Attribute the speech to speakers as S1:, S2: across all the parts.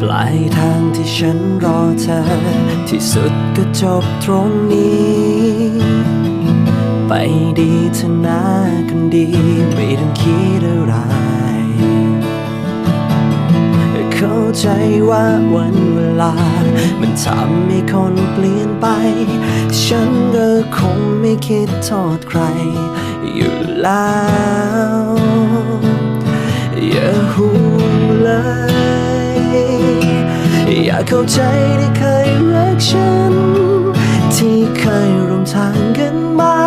S1: ปลายทางที่ฉันรอเธอ ที่สุดก็จบตรงนี้ ไปดีเธอนาคนดี ไม่ต้องคิด เข้าใจว่าวันเวลา มันทำให้คนเปลี่ยนไป ฉันก็คงไม่คิดโทษใคร อยู่แล้ว อย่าห่วงเลย อยากเข้าใจที่เคยรักฉัน ที่เคยร่วมทางกันมา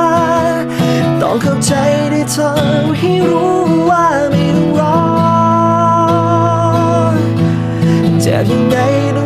S1: ต้องเข้าใจได้เธอให้รู้ว่าไม่